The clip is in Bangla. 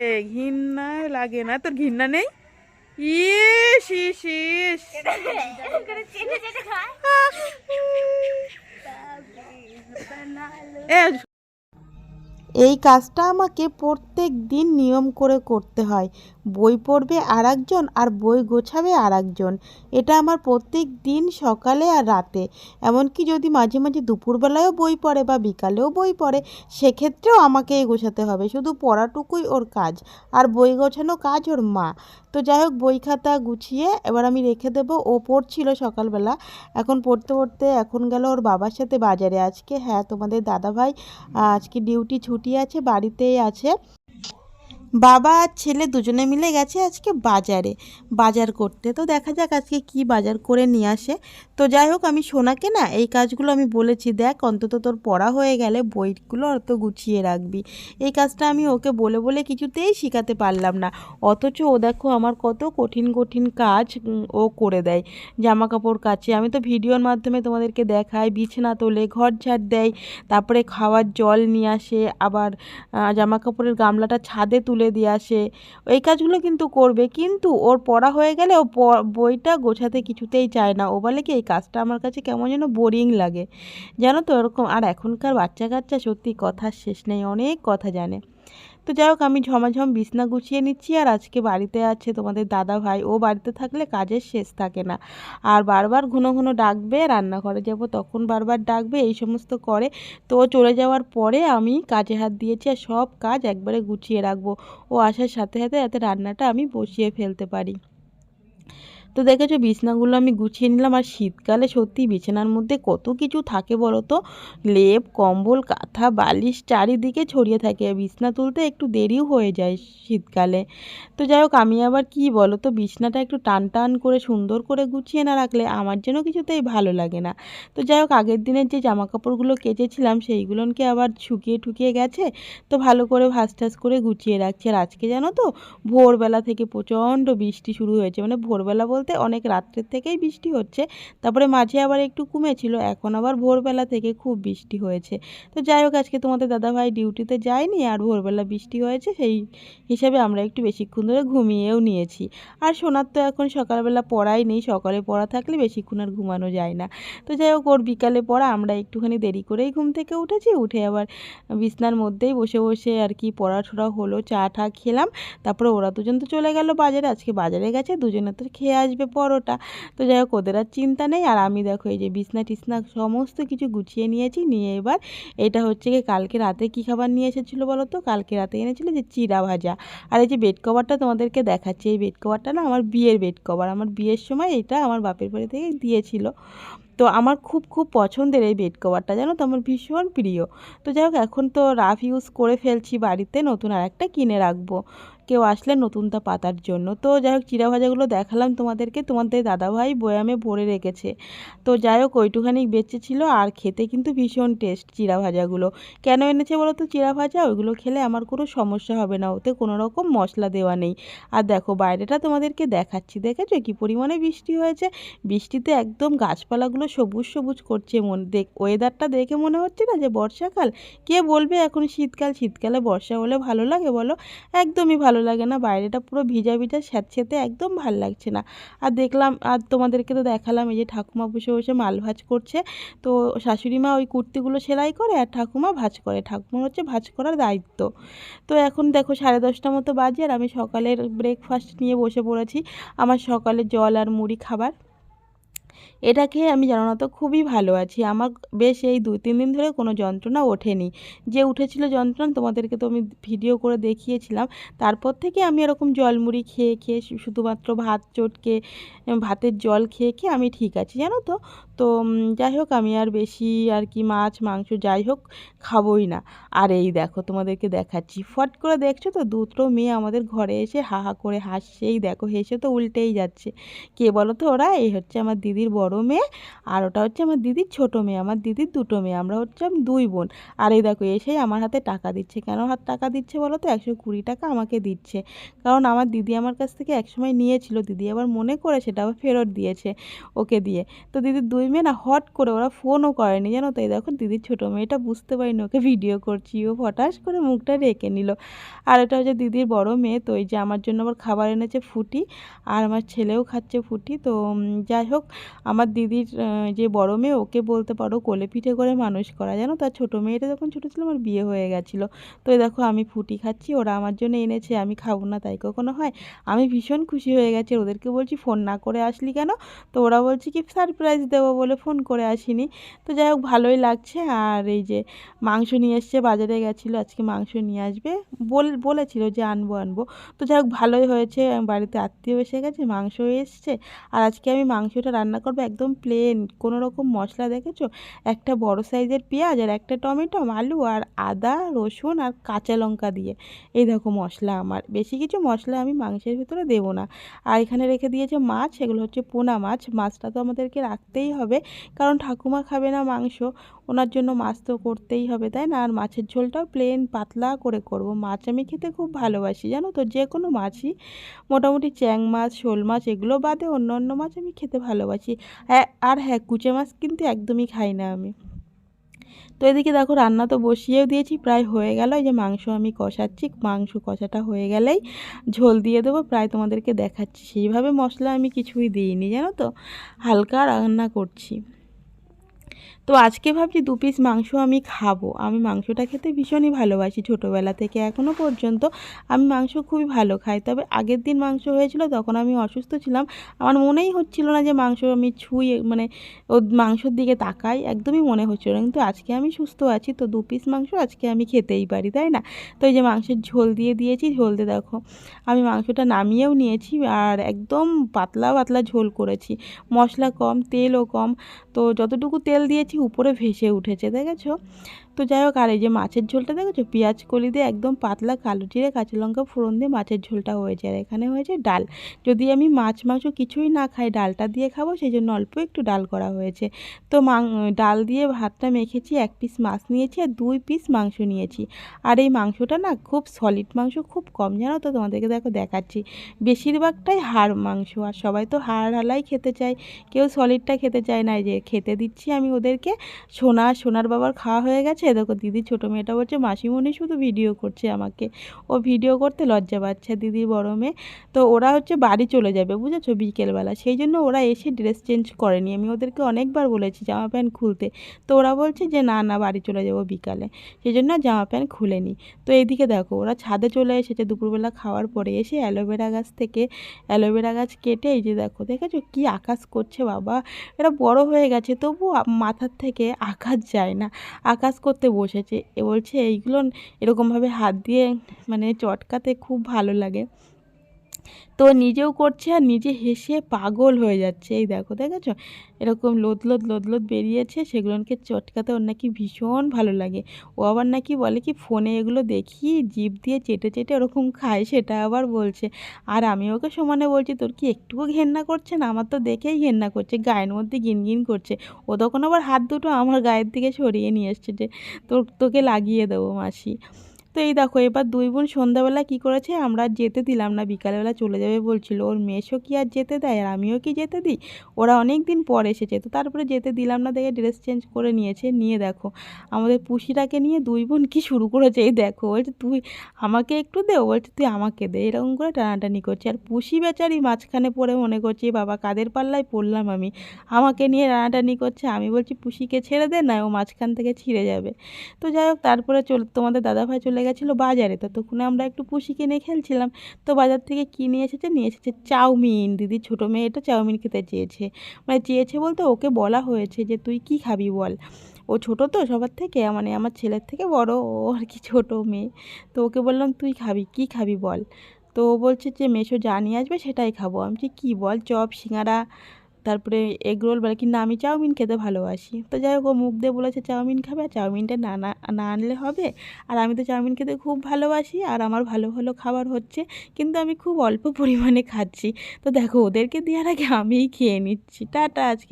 ঘৃণা লাগে না? তোর ঘিন্না নেই? ইস ইস এই কাজটা আমাকে প্রত্যেক দিন নিয়ম করে করতে হয়। বই পড়বে আর একজন আর বই গোছাবে আর একজন এটা আমার প্রত্যেক দিন সকালে আর রাতে। এমনকি যদি মাঝে মাঝে দুপুরবেলায়ও বই পড়ে বা বিকালেও বই পড়ে, সেক্ষেত্রেও আমাকেই গোছাতে হবে। শুধু পড়াটুকুই ওর কাজ আর বই গোছানো কাজ ওর মা। তো যাই হোক, বই খাতা গুছিয়ে এবার আমি রেখে দেবো। ও পড়ছিল সকালবেলা। এখন পড়তে পড়তে এখন গেল ওর বাবার সাথে বাজারে। আজকে হ্যাঁ তোমাদের দাদাভাই আজকে ডিউটি ছুটি আছে, বাড়িতেই আছে। বাবা আর ছেলে দুজনে মিলে গেছে আজকে বাজারে। বাজার করতে। তো দেখা যাক আজকে কি বাজার করে নিয়ে আসে। তো যাই হোক, আমি সোনাকে না এই কাজগুলো আমি বলেছি, দেখ, অন্তত তোর পড়া হয়ে গেলে বইগুলো অত গুছিয়ে রাখবি। এই কাজটা আমি ওকে বলে বলে কিছুতেই শেখাতে পারলাম না। অথচ ও দেখো আমার কত কঠিন কঠিন কাজ ও করে দেয়। জামা কাপড় কাচে। আমি তো ভিডিওর মাধ্যমে তোমাদেরকে দেখাই, বিছানা তোলে, ঘর ঝাড় দেয়, তারপরে খাওয়ার জল নিয়ে আসে, আবার জামা কাপড়ের গামলাটা ছাদে তুলে দিয়ে আসে। এই কাজগুলো কিন্তু করবে। কিন্তু ওর পড়া হয়ে গেলে ও বইটা গোছাতে কিছুতেই চায় না। ও বলে কি, এই কাজটা আমার কাছে কেমন যেন বোরিং লাগে। জানো তো এরকম, আর এখনকার বাচ্চা কাচ্চা সত্যি কথার শেষ নেই, অনেক কথা জানে। তো যাই হোক, আমি ঝমাঝম বিছনা গুছিয়ে নিচ্ছি আর আজকে বাড়িতে আছে তোমাদের দাদা ভাই। ও বাড়িতে থাকলে কাজের শেষ থাকে না। আর বারবার ঘন ঘন ডাকবে, রান্নাঘরে যাব তখন বারবার ডাকবে, এই সমস্ত করে। তো চলে যাওয়ার পরে আমি কাজে হাত দিয়েছি আর সব কাজ একবারে গুছিয়ে রাখব। ও আসার সাথে সাথে যাতে রান্নাটা আমি বসিয়ে ফেলতে পারি। তো দেখেছ বিছনাগুলো আমি গুছিয়ে নিলাম, আর শীতকালে সত্যি বিছানার মধ্যে কত কিছু থাকে বলো তো লেপ, কম্বল, কাঁথা, বালিশ চারিদিকে ছড়িয়ে থাকে। বিছনা তুলতে একটু দেরিও হয়ে যায় শীতকালে। তো যাই হোক, আমি আবার কি বলো তো বিছনাটা একটু টান টান করে সুন্দর করে গুছিয়ে না রাখলে আমার যেন কিছুতেই ভালো লাগে না। তো যাই হোক, আগের দিনের যে জামা কাপড়গুলো কেচেছিলাম, সেইগুলোকে আবার শুকিয়ে ঠুকিয়ে গেছে। তো ভালো করে ভাস টাজ করে গুছিয়ে রাখছি। আর আজকে জানো তো, ভোরবেলা থেকে প্রচণ্ড বৃষ্টি শুরু হয়েছে। মানে ভোরবেলা বলতে অনেক রাত্রের থেকেই বৃষ্টি হচ্ছে। তারপরে মাঝে আবার একটু কমেছিল, এখন আবার ভোরবেলা থেকে খুব বৃষ্টি হয়েছে। তো যাই হোক, আজকে তোমাদের দাদাভাই ডিউটিতে যায়নি আর ভোরবেলা বৃষ্টি হয়েছে, সেই হিসাবে আমরা একটু বেশিক্ষণ ধরে ঘুমিয়েও নিয়েছি। আর সোনার তো এখন সকালবেলা পড়াই নেই, সকালে পড়া থাকলে বেশিক্ষণ আর ঘুমানো যায় না। তো যাই হোক, ওর বিকালে পড়া, আমরা একটুখানি দেরি করেই ঘুম থেকে উঠেছি, উঠে আবার বিছনার মধ্যেই বসে বসে আর কি পড়াশোনা হলো, চা ঠা খেলাম। তারপরে ওরা দুজন তো চলে গেল বাজারে, আজকে বাজারে গেছে, দুজনে তো খেয়ে আসবে পরোটা। তো যাই হোক, ওদের আর চিন্তা নেই। আর আমি দেখো এই যে বিছনা টিছনা সমস্ত কিছু গুছিয়ে নিয়েছি। নিয়ে এবার এটা হচ্ছে কি কালকে রাতে কি খাবার নিয়ে এসেছিল বলো তো? কালকে রাতে এনেছিল যে চিড়া ভাজা। আর এই যে বেড কভারটা তোমাদেরকে দেখাচ্ছি। এই বেড কভারটা না আমার বিয়ের বেড কভার। আমার বিয়ের সময় এটা আমার বাপের বাড়ি থেকে দিয়েছিল। তো আমার খুব খুব পছন্দের এই বেড কভারটা। জানো তো আমার ভীষণ প্রিয়। তো যাই হোক, এখন তো রাফ ইউজ করে ফেলছি বাড়িতে। নতুন আর একটা কিনে রাখব। কেউ আসলে নতুনটা পাতার জন্য। তো যাই হোক চিড়া ভাজাগুলো দেখালাম তোমাদেরকে। তোমাদের দাদাভাই বয়ামে ভরে রেখেছে। তো যাই হোক ওইটুখানি বেঁচেছিল আর খেতে কিন্তু ভীষণ টেস্ট চিড়া ভাজাগুলো কেন এনেছে বলো তো চিড়া ভাজা ওইগুলো খেলে আমার কোনো সমস্যা হবে না। ওতে কোনো রকম মশলা দেওয়া নেই। আর দেখো, বাইরেটা তোমাদেরকে দেখাচ্ছি। দেখেছ কি পরিমাণে বৃষ্টি হয়েছে? বৃষ্টিতে একদম গাছপালাগুলো সবুজ সবুজ করছে মন। দেখ ওয়েদারটা দেখে মনে হচ্ছে না যে বর্ষাকাল? কে বলবে এখন শীতকাল? শীতকালে বর্ষা হলে ভালো লাগে বলো? একদমই ভালো লাগে না, বাইরেটা পুরো ভিজা ভিজা স্যাঁতস্যাঁতে একদম ভালো লাগছে না। আর দেখলাম, আর তোমাদেরকে তো দেখালাম এই যে ঠাকুমা বসে বসে মাল ভাজ করছে। তো শাশুড়ি মা ওই কুর্তিগুলো সেলাই করে আর ঠাকুমা ভাজ করে। ঠাকুমা হচ্ছে ভাজ করার দায়িত্ব। তো এখন দেখো সাড়ে দশটা মতো বাজে আর আমি সকালের ব্রেকফাস্ট নিয়ে বসে পড়েছি। আমার সকালে জল আর মুড়ি খাবার। এটা খেয়ে আমি জানো না তো খুবই ভালো আছি। আমার বেশ এই দু তিন দিন ধরে কোনো যন্ত্রণা ওঠেনি। যে উঠেছিল যন্ত্রণা তোমাদেরকে তো আমি ভিডিও করে দেখিয়েছিলাম। তারপর থেকে আমি এরকম জল মুড়ি খেয়ে খেয়ে শুধুমাত্র ভাত চটকে ভাতের জল খেয়ে খেয়ে আমি ঠিক আছি, জানো তো? তো যাই হোক আমি আর বেশি আর কি মাছ, মাংস যাই হোক খাবোই না। আর এই দেখো তোমাদেরকে দেখাচ্ছি। ফট করে দেখছ তো দুটো মেয়ে আমাদের ঘরে এসে হা হা করে হাসছেই দেখো হেসে তো উল্টেই যাচ্ছে। কে বলো তো ওরা? এই হচ্ছে আমার দিদির বড় মেয়ে আর ওটা হচ্ছে আমার দিদির ছোট মেয়ে, আমার দিদির দুটো মেয়ে, আমরা হচ্ছে দুই বোন। আর এই দেখো, এসেই আমার হাতে টাকা দিচ্ছে। কেন হাত টাকা দিচ্ছে বলো তো? একশো কুড়ি টাকা আমাকে দিচ্ছে। কারণ আমার দিদি আমার কাছ থেকে একসময় নিয়েছিল। দিদি আবার মনে করে সেটা আবার ফেরত দিয়েছে ওকে দিয়ে। তো দিদির দুই মেয়ে না, হট করে ওরা ফোনও করেনি, জানো তো? এই দেখো, দিদির ছোটো মেয়েটা বুঝতে পারিনি ওকে ভিডিও করছি। ও ফটাস করে মুখটা রেখে নিল। আর এটা হচ্ছে দিদির বড় মেয়ে, তো এই যে আমার জন্য আবার খাবার এনেছে ফুটি। আর আমার ছেলেও খাচ্ছে ফুটি। তো যাই হোক আমার দিদির যে বড় মেয়ে, ওকে বলতে পারো কোলে পিঠে করে মানুষ করা। জানো তার ছোটো মেয়েটা যখন ছোটো ছিল, আমার বিয়ে হয়ে গেছিল। তো দেখো, আমি ফুটি খাচ্ছি, ওরা আমার জন্য এনেছে, আমি খাব না, তাই কখনো হয়? আমি ভীষণ খুশি হয়ে গেছি ওদেরকে বলছি, ফোন না করে আসলি কেন? তো ওরা বলছে কি, সারপ্রাইজ দেবো বলে ফোন করে আসিনি। তো যাই হোক, ভালোই লাগছে। আর এই যে মাংস নিয়ে এসছে, বাজারে গেছিল, আজকে মাংস নিয়ে আসবে। বল, বলেছিল যে আনব আনব। তো যাই হোক, ভালোই হয়েছে, বাড়িতে আত্মীয় এসে গেছে মাংস এসছে। আর আজকে আমি মাংসটা রান্না করব একদম প্লেন কোনো রকম মশলা দেখেছ? একটা বড় সাইজের পেঁয়াজ আর একটা টমেটো, আলু আর আদা, রসুন আর কাঁচা লঙ্কা দিয়ে। এই দেখো মশলা আমার। বেশি কিছু মশলা আমি মাংসের ভিতরে দেবো না। আর এখানে রেখে দিয়েছে মাছ, এগুলো হচ্ছে পোনা মাছ। মাছটা তো আমাদেরকে রাখতেই হবে, কারণ ঠাকুমা খাবে না মাংস। ওনার জন্য মাছ তো করতেই হবে, তাই না? আর মাছের ঝোলটাও প্লেন পাতলা করে করব। মাছ আমি খেতে খুব ভালোবাসি, জানো তো? যে কোনো মাছই। মোটামুটি চ্যাং মাছ, শোল মাছ, এগুলো বাদে অন্য অন্য মাছ আমি খেতে ভালোবাসি। হ্যাঁ আর হ্যাঁ কুচে মাছ কিন্তু একদমই খাই না আমি। তো এদিকে দেখো, রান্না তো বসিয়েও দিয়েছি, প্রায় হয়ে গেল। এই যে মাংস আমি কষাচ্ছি, মাংস কষাটা হয়ে গেলেই ঝোল দিয়ে দেবো, প্রায় তোমাদেরকে দেখাচ্ছি। সেইভাবে মশলা আমি কিছুই দিইনি, জানো তো? হালকা রান্না করছি। তো আজকে ভাবছি দু পিস মাংস আমি খাব। আমি মাংসটা খেতে ভীষণই ভালোবাসি ছোটোবেলা থেকে এখনও পর্যন্ত আমি মাংস খুবই ভালো খাই। তবে আগের দিন মাংস হয়েছিল, তখন আমি অসুস্থ ছিলাম। আমার মনেই হচ্ছিল না যে মাংস আমি ছুঁয়ে মানে ও মাংসর দিকে তাকাই, একদমই মনে হচ্ছিল কিন্তু আজকে আমি সুস্থ আছি, তো দু পিস মাংস আজকে আমি খেতেই পারি, তাই না? তো এই যে মাংসের ঝোল দিয়ে দিয়েছি, ঝোল দিয়ে দেখো, আমি মাংসটা নামিয়েও নিয়েছি আর একদম পাতলা পাতলা ঝোল করেছি। মশলা কম, তেলও কম, তো যতটুকু তেল দিয়েছি উপরে ভেসে উঠেছে, দেখেছ? তো যাই হোক, আর এই যে মাছের ঝোলটা, দেখেছ? পেঁয়াজ কলি দিয়ে একদম পাতলা কালো জিরে, কাঁচা লঙ্কা ফোড়ন দিয়ে মাছের ঝোলটা হয়েছে। আর এখানে হয়েছে ডাল। যদি আমি মাছ, মাংস কিছুই না খাই, ডালটা দিয়ে খাব সেই জন্য অল্প একটু ডাল করা হয়েছে। তো মাং, ডাল দিয়ে ভাতটা মেখেছি, এক পিস মাছ নিয়েছি আর দুই পিস মাংস নিয়েছি। আর এই মাংসটা না খুব সলিড মাংস, খুব কম, জানো তো? তোমাদেরকে দেখো, দেখাচ্ছি। বেশিরভাগটাই হাড় মাংস, আর সবাই তো হাড় হালাই খেতে চায়। কেউ সলিডটা খেতে চায় না যে খেতে দিচ্ছি আমি ওদেরকে সোনা, সোনার বাবার খাওয়া হয়ে গেছে। দেখো দিদি ছোটো মেয়েটা বলছে, মাসিমণি শুধু ভিডিও করছে আমাকে। ও ভিডিও করতে লজ্জা পাচ্ছে দিদি বড় মেয়ে। তো ওরা হচ্ছে বাড়ি চলে যাবে, বুঝেছ? বিকেলবেলা। সেই জন্য ওরা এসে ড্রেস চেঞ্জ করেনি। আমি ওদেরকে অনেকবার বলেছি জামা প্যান্ট খুলতে। তো ওরা বলছে যে, না না, বাড়ি চলে যাব বিকালে। সেই জন্য জামা প্যান্ট খুলেনি। তো এইদিকে দেখো, ওরা ছাদে চলে এসেছে দুপুরবেলা খাওয়ার পরে। এসে অ্যালোভেরা গাছ থেকে অ্যালোভেরা গাছ কেটে এই যে দেখো, দেখেছ? কি আকাশ করছে বাবা! এটা বড় হয়ে গেছে তবু মাথার থেকে আকাশ যায় না। আকাশ করতে বসেছে। এ বলছে, এইগুলো এরকমভাবে হাত দিয়ে মানে চটকাতে খুব ভালো লাগে। তো নিজেও করছে আর নিজে হেসে পাগল হয়ে যাচ্ছে। এই দেখো, দেখেছ? এরকম লোদ লোদ লোদ লোদ বেরিয়েছে, সেগুলোকে চটকাতে ওর নাকি ভীষণ ভালো লাগে। ও আবার নাকি বলে কি, ফোনে এগুলো দেখি, জিভ দিয়ে চেটে চেটে ওরকম খায়, সেটা আবার বলছে। আর আমি ওকে সমানে বলছি, তোর কি একটুও ঘেন্না করছে না? আমার তো দেখেই ঘেন্না করছে, গায়ের মধ্যে গিনগিন করছে। ও তখন আবার হাত দুটো আমার গায়ের দিকে সরিয়ে নিয়ে এসছে যে, তোর, তোকে লাগিয়ে দেবো, মাসি। তো এই দেখো, এবার দুই বোন সন্ধ্যাবেলা কী করেছে? আমরা যেতে দিলাম না, বিকালবেলা চলে যাবে বলছিল। ওর মেয়েসও কি আর যেতে দেয় আর আমিও কি যেতে দিই? ওরা অনেক দিন পর এসেছে, তো তারপরে যেতে দিলাম না দেখে ড্রেস চেঞ্জ করে নিয়েছে। নিয়ে দেখো, আমাদের পুষিটাকে নিয়ে দুই বোন কী শুরু করেছে? এই দেখো, বলছে, তুই আমাকে একটু দে। বলছে, তুই আমাকে দে। এরকম করে টানাটানি করছে। আর পুষি বেচারি মাঝখানে পড়ে মনে করছে বাবা, কাদের পাল্লায় পড়লাম আমি? আমাকে নিয়ে টানাটানি করছে। আমি বলছি, পুষিকে ছেড়ে দে, না ও মাঝখান থেকে ছিঁড়ে যাবে। তো যাই হোক, তারপরে চল, তোমাদের দাদাভাই চলে গেছিল বাজারে, ততক্ষণে আমরা একটু পুষি কিনে খেলছিলাম। তো বাজার থেকে কী নিয়ে এসেছে? নিয়ে এসেছে চাউমিন। দিদি ছোটো মেয়েটা চাউমিন খেতে চেয়েছে। মানে চেয়েছে বলতে ওকে বলা হয়েছে যে, তুই কি খাবি বল? ও ছোটো তো সবার থেকে মানে আমার ছেলের থেকে বড়, ও আর কি ছোটো মেয়ে। তো ওকে বললাম, তুই খাবি, কি খাবি বল? তো ও বলছে যে, মেশো যা নিয়ে আসবে সেটাই খাব। আমি কী বল? চপ, সিঙ্গারা তারপরে এগ রোল বলে, কিন্তু আমি চাউমিন খেতে ভালোবাসি। তো যাই হোক, ও মুখ দিয়ে বলেছে, চাউমিন খাবে? আর চাউমিনটা না না আনলে হবে? আর আমি তো চাউমিন খেতে খুব ভালোবাসি, আর আমার ভালো ভালো খাবার হচ্ছে, কিন্তু আমি খুব অল্প পরিমাণে খাচ্ছি। তো দেখো, ওদেরকে দেওয়ার আগে আমিই খেয়ে নিচ্ছি। টাটা আজকে।